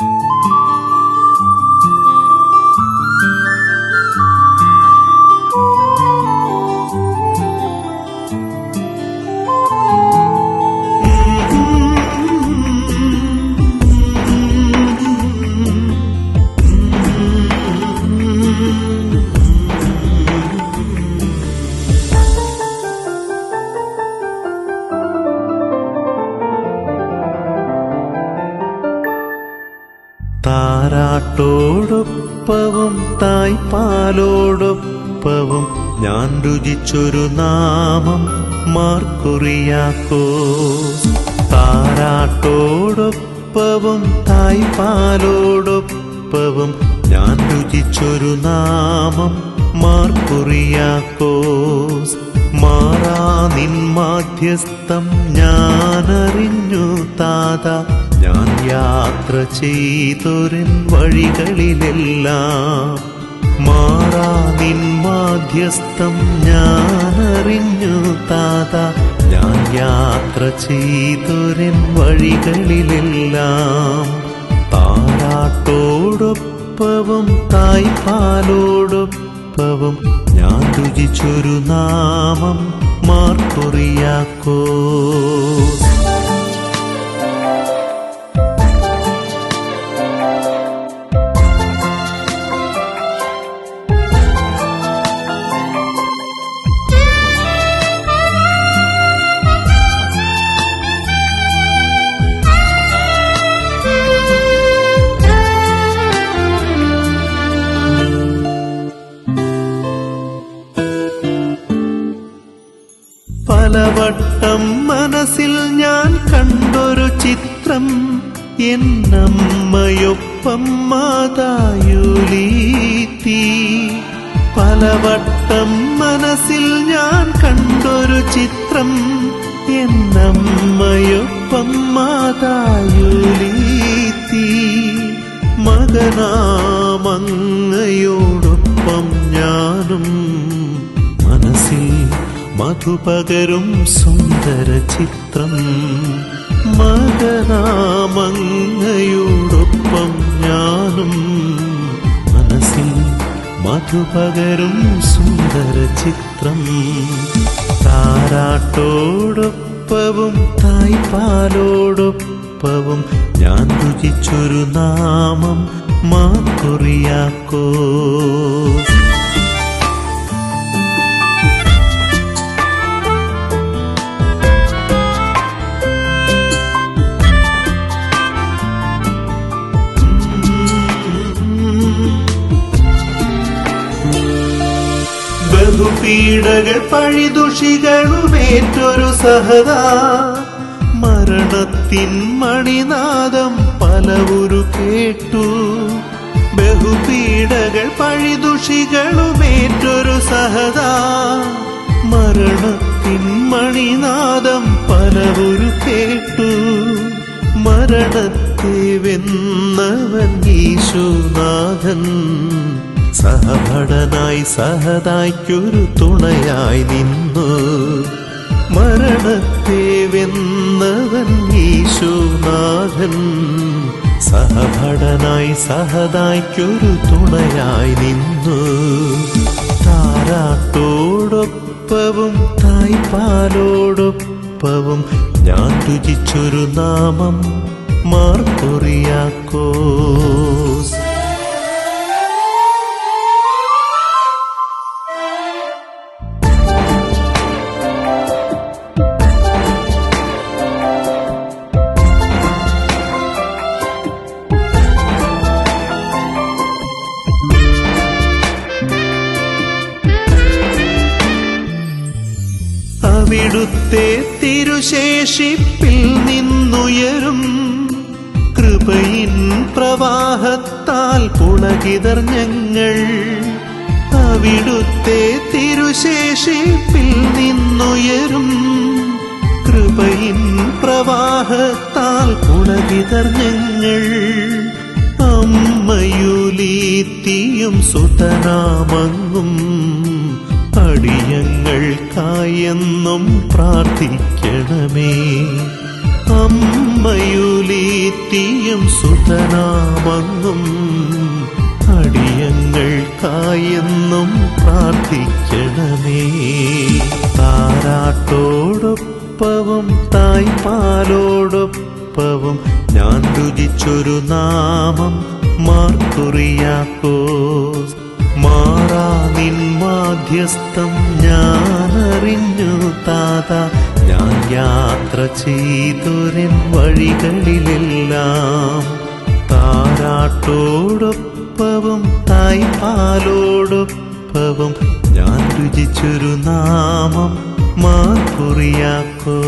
Música താരാട്ടോടൊപ്പവും തായ്പാലോടൊപ്പവും ഞാൻ രുചിച്ചൊരു നാമം മാർക്കുറിയാക്കോ. താരാട്ടോടൊപ്പവും തായ്പാലോടൊപ്പവും ഞാൻ രുചിച്ചൊരു നാമം മാർക്കുറിയാക്കോസ് മാറാ നിൻ മാധ്യസ്ഥം ഞാനറിഞ്ഞു താത ഞാൻ യാത്ര ചെയ്തൊരൻ വഴികളിലെല്ലാം മാറാ നിൻ മാധ്യസ്ഥം ഞാനറിഞ്ഞു താത. ഞാൻ യാത്ര ചെയ്തൊരൻ വഴികളിലെല്ലാം താരാട്ടോടൊപ്പവും തായ്പാലോടൊപ്പവും ഞാൻ രുചിച്ചൊരു നാമം മാർക്കൊറിയാക്കോ പലവട്ടം മനസ്സിൽ ഞാൻ കണ്ടൊരു ചിത്രം. എന്നമ്മയൊപ്പം മാതായുലീത്തി. പലവട്ടം മനസ്സിൽ ഞാൻ കണ്ടൊരു ചിത്രം. എന്നമ്മയൊപ്പം മാതായുലീത്തി. മകനാമങ്ങയോടൊപ്പം മധുപകരും സുന്ദര ചിത്രം മകനാമങ്ങയോടൊപ്പം ഞാനും മനസ്സിൽ മധുപകരും സുന്ദര ചിത്രം താരാട്ടോടൊപ്പവും തായ്പാലോടൊപ്പവും ഞാൻ രുചിച്ചൊരു നാമം മാക്കുറിയാക്കോ. ബഹുപീഡകൾ പഴിദുഷികളുമേറ്റൊരു സഹത. മരണത്തിൻ മണിനാദം പലവുരു കേട്ടു. ബഹുപീഡകൾ പഴിദുഷികളുമേറ്റൊരു സഹത. മരണത്തിൻ മണിനാദം പലവുരു കേട്ടു. മരണത്തെ വെന്നവൻ ഈശുനാഥൻ. സഹഭടനായി സഹതായ്ക്കൊരു തുണയായി നിന്നു. മരണത്തെ വെന്നവൻ ഈശോനാഥൻ. സഹഭടനായി സഹതായ്ക്കൊരു തുണയായി നിന്നു. താരാട്ടോടൊപ്പവും തായ്പാലോടൊപ്പവും ഞാൻ രുചിച്ചൊരു നാമം മാർക്കൊറിയാക്കോസ് അവിടുത്തെ തിരുശേഷിപ്പിൽ നിന്നുയരും. കൃപയിൻ പ്രവാഹത്താൽ പുളകിതർ ഞങ്ങൾ. അവിടുത്തെ തിരുശേഷിപ്പിൽ നിന്നുയരും. കൃപയിൻ പ്രവാഹത്താൽ പുളകിതർ ഞങ്ങൾ. അമ്മയുലീത്തിയും സുതനാമങ്ങും അടിയങ്ങൾക്കായെന്നും പ്രാർത്ഥിക്കണമേ. അമ്മയുലീത്തിയും സുതനാമങ്ങും അടിയങ്ങൾക്കായെന്നും പ്രാർത്ഥിക്കണമേ. താരാട്ടോടൊപ്പവും തായ്പാലോടൊപ്പവും ഞാൻ രുചിച്ചൊരു നാമം മാർക്കുറിയാക്കോസ് മാറാ നിൻ മാധ്യസ്ഥം ഞാനറിഞ്ഞു താത. ഞാൻ യാത്ര ചെയ്തൊരൻ വഴികളിലെല്ലാം താരാട്ടോടൊപ്പവും തായ്പാലോടൊപ്പവും ഞാൻ രുചിച്ചൊരു നാമം മാക്കുറിയാക്കോ